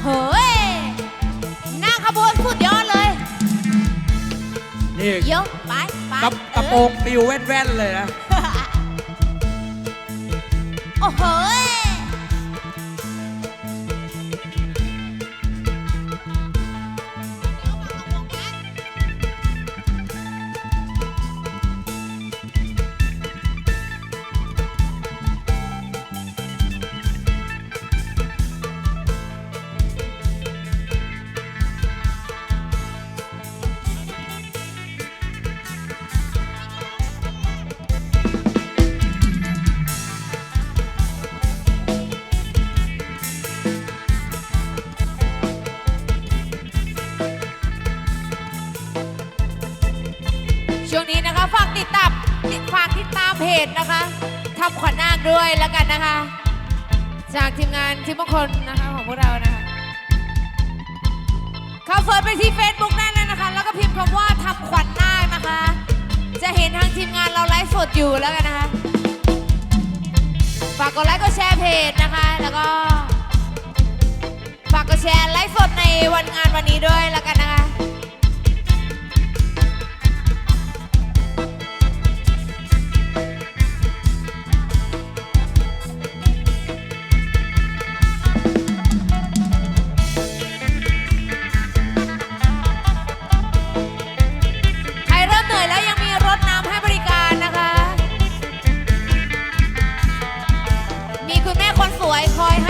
โหยหน้าขบวนสุดยอดเลยนี่เยอะไปไปกระกระโปรงปิวแว่นๆเลยนะเออโอ้โหย ติดตามฝากติดตามเพจนะคะทำขวัญนาคด้วยแล้วกันนะคะ จากทีมงานทีมมงคลนะคะของพวกเรานะคะเข้าเฟิร์สไปที่ Facebook ได้เลยนะคะ แล้วก็พิมพ์คำว่าทำขวัญนาคนะคะ จะเห็นทางทีมงานเราไลฟ์สดอยู่แล้วกันนะคะ ฝากกดไลค์กดแชร์เพจนะคะ แล้วก็ฝากกดแชร์ไลฟ์สดในวันงานวันนี้ด้วยแล้วกันนะคะ แม่คนสวยคอยให้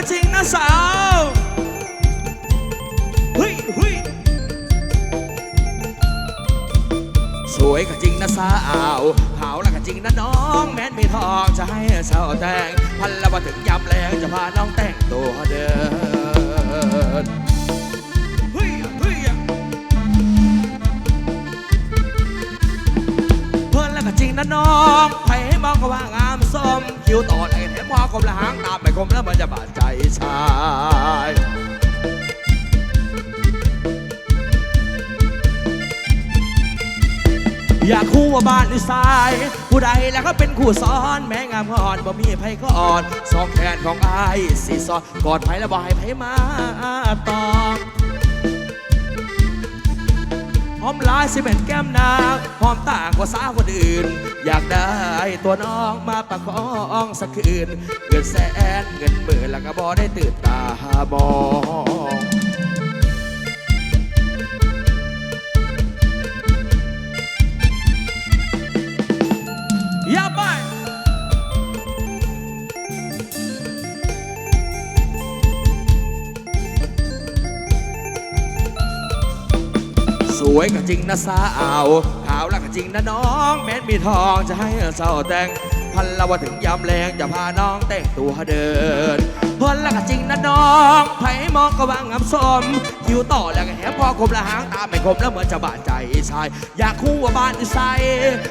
ก็จริงนะสาวเฮ้ยเฮ้ยสวยก็จริงนะสาวขาวแล้วก็จริงนะน้อง แม้นไมีทองจะให้เศร้าแต่ง พันล้วมาถึงยามแรงจะพาน้องแต่งตัวเดินเฮ้ยเฮ้ยเพิ่นแล้วก็จริงนะน้องใค บอก็ว่างามสมคิวต่อได้แถมพอคลมละหางตามไปกลมแล้วมันจะบาดใจชายอยากคู่ว่าบ้านหรือสาย ผู้ใดแล้วก็เป็นคู่ซ้อน แม่งามก็อ่อนบ่มีไผก็อ่อนสองแขนของอายสีซอนกอดไผแล้วบ่ให้ไผมาตอบ หอมลายสิเป็นแก้มนางหอมต่างกว่าสาวคนอื่น อยากได้ตัวน้องมาประคองสักคืนเงินแสนเงินหมื่นแล้วก็บอได้ตื่นตามอง วยก็จริงนะสาวขาวล้วก็จริงนะน้อง แม้นมีทองจะให้เศร้าแต่งพันละว่าถึงยามแรงจะพาน้องแต่งตัวเดินพันละก็จริงนะน้องไผมองก็วางงามสมคิวต่อแล้วก็แหบพอคมละหางตาไม่คมแล้วเหมือนจะบาดใจชาย อยากคู่ว่าบ้านใส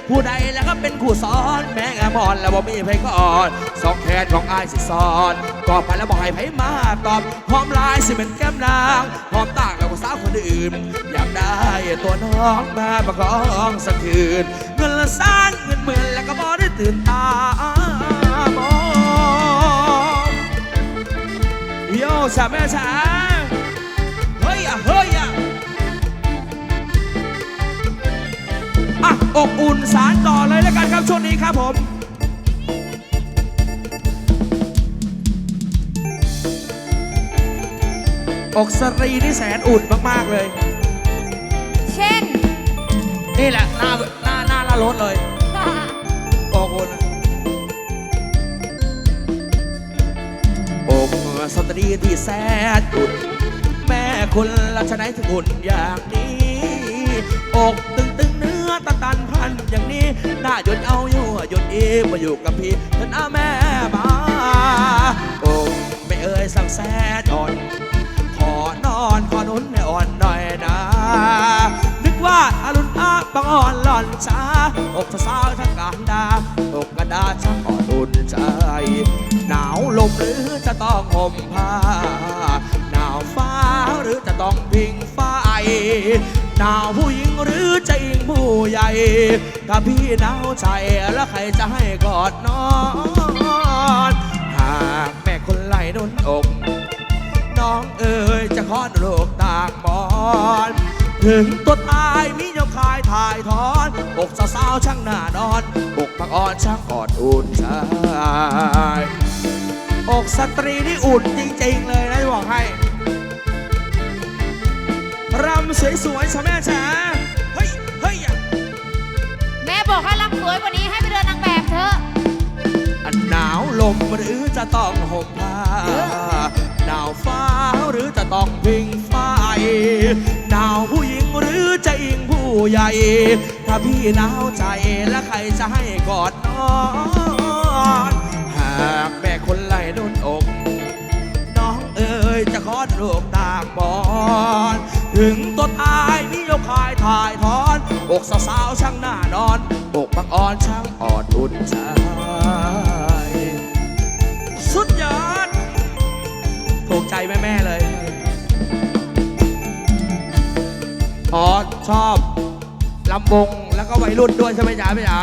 ผู้ใดแล้วก็เป็นคู่ซ้อน แม้งามอนแล้วบ่มีไผก็อ่อนสองแขนของอายสิซ้อน กอดไปแล้วบอกให้ไผมาตอบหอมลายสิเป็นแก้มนางหอมต่างแล้วก็สาวคนอื่น อยากได้ตัวน้องมาประคองสักคืนเงินละล้านเงินหมื่นแล้วก็บอได้ตื่นตามองโย่ชาแม่ชาเฮ้ยอะเฮ้ยอะอะอบอุ่นสารต่อเลยแล้วกันครับช่วงนี้ครับผม อกสรีนี่แสนอุ่นมาก ๆ เลย เช่น นี่แหละ หน้าหน้าหน้าละรถเลยบอกคนอกสตรีที่แสนอุ่น แม่คนละชนะถึงอุ่นอย่างนี้ อกตึงตึงๆเนื้อตะตันพันอย่างนี้ หน้าหยดเอาอยู่หยดอีมาอยู่กับพี่ท่านอาแม่มาอกไม่เอ่ยสั่งแสนอ่อนข อนอนขอนุ่นอ่อนหน่อยนะ นึกว่าอารุณอาบังอ่อนหล่อนช้าอกสาวทั้งการดาอกกระดาษช่างอ่อนอุ่นใจ หนาวลมหรือจะต้องห่มผ้า หนาวฟ้าหรือจะต้องพิงไฟหนาวผู้หญิงหรือจะอิงผู้ใหญ่ ถ้าพี่หนาวใจแล้วใครจะให้กอดนอน หากแม่คนไหลนุ่นอก คลอดลูกต่างบอนถึงตัวตายมีเจ้าคายถ่ายทอนอกสาวๆช่างหน้านอนอกพักอ่อนช่างอ่อนอุ่นใจอกสตรีนี่อุ่นจริงๆเลยนะบอกให้รำสวยๆชะแม่จ๋าเฮ้ยเฮ้ยแม่บอกให้รำสวยกว่านี้ให้ไปเดินนางแบบเถอะอันหนาวลมหรือจะต้องห่มผ้า รือจะต้องพิงไฟหนาวผู้หญิงหรือจะอิงผู้ใหญ่ ถ้าพี่หนาวใจแล้วใครจะให้กอดนอนหากแม่คนไหลนุ่นอก น้องเอ๋ยจะขอลูกตางบอนถึงตัวตายมียกคายถ่ายทอนอกสาวๆช่างหน้านอนอกบางอ่อนช่างอ่อนอุ่นใจสุดยอด ถูกใจแม่ ๆ เลย อ๋อ ชอบลำวงแล้วก็วัยรุ่นด้วยใช่ไหมจ๊ะพี่จ๋า